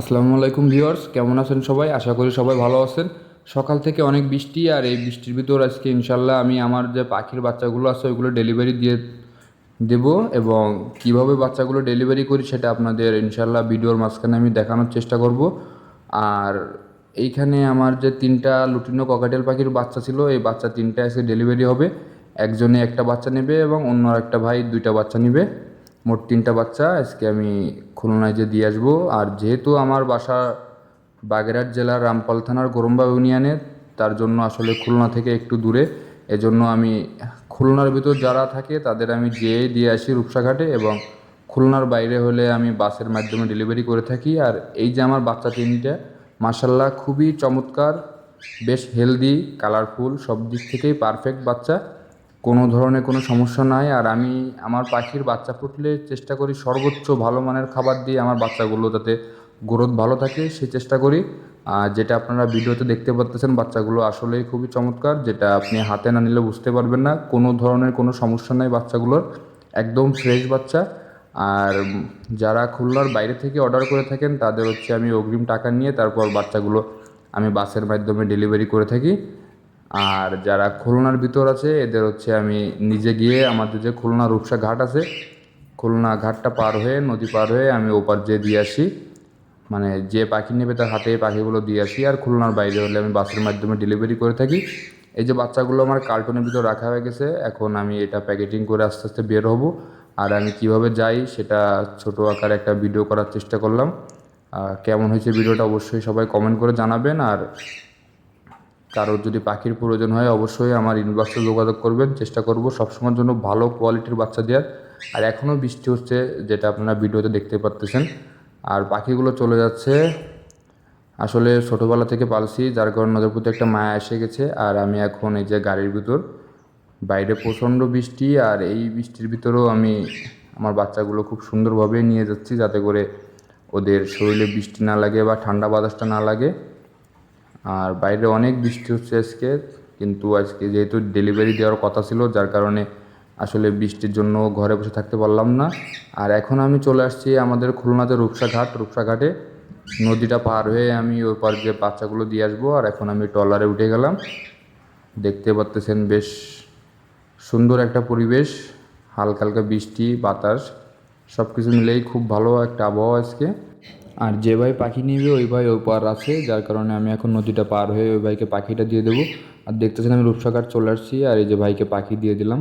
আসসালামু আলাইকুম ভিউয়ার্স, কেমন আছেন সবাই? আশা করি সবাই ভালো আছেন। সকাল থেকে অনেক বৃষ্টি আর এই বৃষ্টির ভিতর আজকে ইনশাল্লাহ আমি আমার যে পাখির বাচ্চাগুলো আছে ওইগুলো ডেলিভারি দিয়ে দেব এবং কীভাবে বাচ্চাগুলো ডেলিভারি করি সেটা আপনাদের ইনশাল্লাহ ভিডিওর মাঝখানে আমি দেখানোর চেষ্টা করব। আর এইখানে আমার যে তিনটা লুটিনো ককাটেল পাখির বাচ্চা ছিল, এই বাচ্চা তিনটা আজকে ডেলিভারি হবে। একজনে একটা বাচ্চা নেবে এবং অন্য একটা ভাই দুইটা বাচ্চা নেবে। মোট তিনটা বাচ্চা, আজকে আমি খুলনায় যে দিয়ে আসব। আর যেহেতু আমার বাসা বাগেরহাট জেলার রামপাল থানার গরম্বা ইউনিয়নে, তার জন্য আসলে খুলনা থেকে একটু দূরে। এজন্য আমি খুলনার ভিতর যারা থাকে, তাদের আমি যেয়ে দিয়ে আসি রূপসাঘাটে এবং খুলনার বাইরে হলে আমি বাসের মাধ্যমে ডেলিভারি করে থাকি। আর এই যে আমার বাচ্চা তিনটে মার্শাল্লাহ খুবই চমৎকার, বেশ হেলদি কালারফুল সব দিক থেকেই পারফেক্ট বাচ্চা। কোনো ধরনের কোনো সমস্যা নাই। আর আমি আমার পাখির বাচ্চা ফুটলে চেষ্টা করি সর্বোচ্চ ভালো মানের খাবার দিয়ে আমার বাচ্চাগুলো যাতে গ্রোথ ভালো থাকে, সে চেষ্টা করি। আর যেটা আপনারা ভিডিওতে দেখতে পাচ্ছেন বাচ্চাগুলো আসলেই খুবই চমৎকার, যেটা আপনি হাতে না নিলে বুঝতে পারবেন না। কোনো ধরনের কোনো সমস্যা নাই বাচ্চাগুলোর, একদম ফ্রেশ বাচ্চা। আর যারা খুলনার বাইরে থেকে অর্ডার করে থাকেন, তাদের হচ্ছে আমি অগ্রিম টাকা নিয়ে তারপর বাচ্চাগুলো আমি বাসের মাধ্যমে ডেলিভারি করে থাকি। আর যারা খুলনার ভিতর আছে, এদের হচ্ছে আমি নিজে গিয়ে আমাদের যে খুলনা রূপসা ঘাট আছে, খুলনা ঘাটটা পার হয়ে, নদী পার হয়ে আমি ওপার যেয়ে দিয়ে আসি। মানে যে পাখি নেবে তার হাতে পাখিগুলো দিয়ে আসি আর খুলনার বাইরে হলে আমি বাসের মাধ্যমে ডেলিভারি করে থাকি। এই যে বাচ্চাগুলো আমার কার্টুনের ভিতর রাখা হয়ে গেছে, এখন আমি এটা প্যাকেটিং করে আস্তে আস্তে বের হব। আর আমি কীভাবে যাই সেটা ছোট আকারে একটা ভিডিও করার চেষ্টা করলাম। কেমন হয়েছে ভিডিওটা অবশ্যই সবাই কমেন্ট করে জানাবেন। আর কারোর যদি পাখির প্রয়োজন হয়, অবশ্যই আমার ইনবক্সে যোগাযোগ করবেন। চেষ্টা করব সবসময়ের জন্য ভালো কোয়ালিটির বাচ্চা দেওয়ার। আর এখনও বৃষ্টি হচ্ছে, যেটা আপনারা ভিডিওতে দেখতে পাচ্তেছেন আর পাখিগুলো চলে যাচ্ছে। আসলে ছোটোবেলা থেকে পালছি, যার কারণে ওদের প্রতি একটা মায়া এসে গেছে। আর আমি এখন এই যে গাড়ির ভিতর, বাইরে প্রচণ্ড বৃষ্টি। আর এই বৃষ্টির ভিতরেও আমি আমার বাচ্চাগুলো খুব সুন্দরভাবে নিয়ে যাচ্ছি, যাতে করে ওদের শরীরে বৃষ্টি না লাগে বা ঠান্ডা বাতাসটা না লাগে। আর বাইরে অনেক বৃষ্টি হচ্ছে আজকে, কিন্তু আজকে যেহেতু ডেলিভারি দেওয়ার কথা ছিল, যার কারণে আসলে বৃষ্টির জন্য ঘরে বসে থাকতে পারলাম না। আর এখন আমি চলে আসছি আমাদের খুলনাতে রূপসা ঘাট রূপসা ঘাটে নদীটা পার হয়ে আমি ওই পার যে বাচ্চাগুলো দিয়ে আসব, আর এখন আমি ট্রলারে উঠে গেলাম। দেখতে পাচ্তেছেন বেশ সুন্দর একটা পরিবেশ, হালকা হালকা বৃষ্টি, বাতাস সব কিছু মিলেই খুব ভালো একটা আবহাওয়া আজকে। আর যে ভাই পাখি নিবে, ওই ভাই ওই পার আছে, যার কারণে আমি এখন নদীটা পার হয়ে ওই ভাইকে পাখিটা দিয়ে দেবো। আর দেখতেছেন আমি রূপসাঘাট চলে আসছি, আর এই যে ভাইকে পাখি দিয়ে দিলাম।